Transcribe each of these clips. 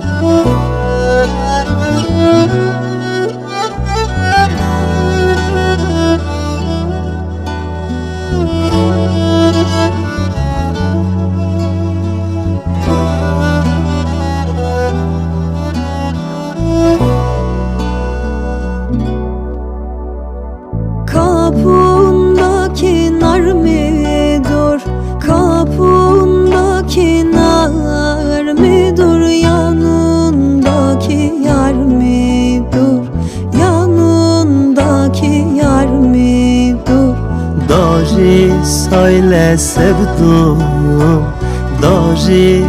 Música söyle sevduğum Doğru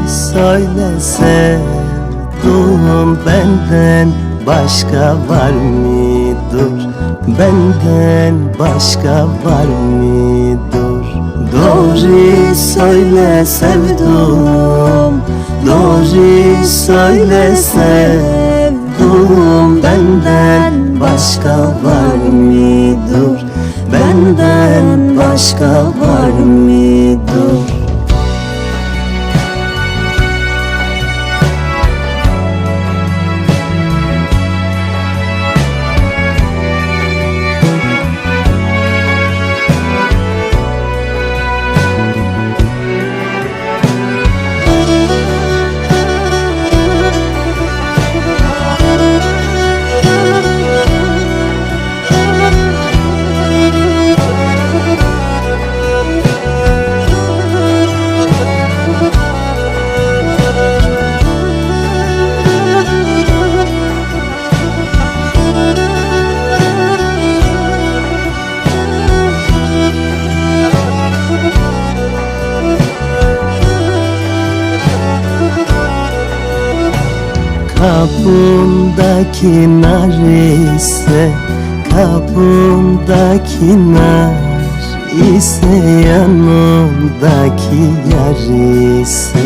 söyle sevduğum Benden başka var mıdır? Benden başka var mıdır? Doğru söyle sevduğum Doğru söyle sevduğum Benden başka var mıdır? Benden başka var mıdır? Kapımdaki nar ise Kapımdaki nar ise Yanımdaki yar ise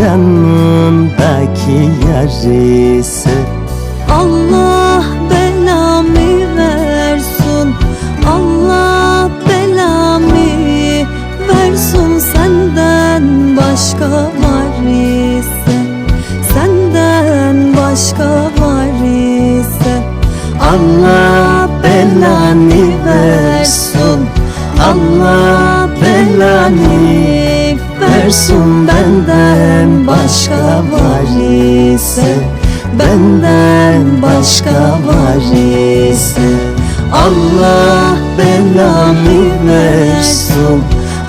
Yanımdaki yar ise. Allah belamı versin Allah belamı versin senden başka başka var ise Allah belanı versin. Allah belanı versin benden başka var ise Benden başka var ise. Allah belanı versin.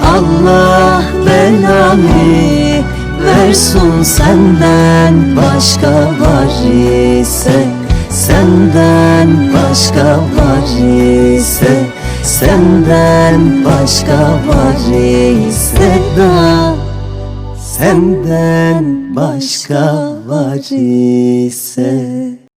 Allah belanı versin senden başka var ise Senden başka var ise Senden başka var ise da Senden başka var ise